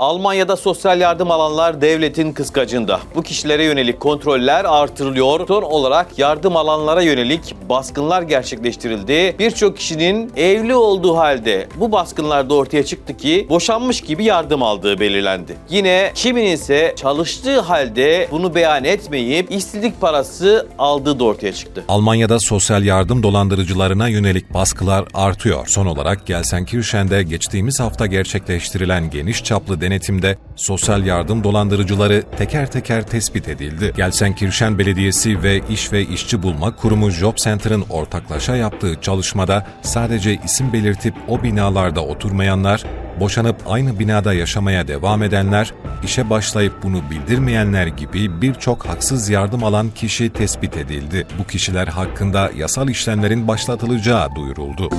Almanya'da sosyal yardım alanlar devletin kıskacında. Bu kişilere yönelik kontroller artırılıyor. Son olarak yardım alanlara yönelik baskınlar gerçekleştirildi. Birçok kişinin evli olduğu halde bu baskınlarda ortaya çıktı ki boşanmış gibi yardım aldığı belirlendi. Yine kiminin ise çalıştığı halde bunu beyan etmeyip işsizlik parası aldığı da ortaya çıktı. Almanya'da sosyal yardım dolandırıcılarına yönelik baskılar artıyor. Son olarak Gelsenkirchen'de geçtiğimiz hafta gerçekleştirilen geniş çaplı denetimde sosyal yardım dolandırıcıları teker teker tespit edildi. Gelsenkirchen Belediyesi ve İş ve İşçi Bulma Kurumu Job Center'ın ortaklaşa yaptığı çalışmada sadece isim belirtip o binalarda oturmayanlar, boşanıp aynı binada yaşamaya devam edenler, işe başlayıp bunu bildirmeyenler gibi birçok haksız yardım alan kişi tespit edildi. Bu kişiler hakkında yasal işlemlerin başlatılacağı duyuruldu.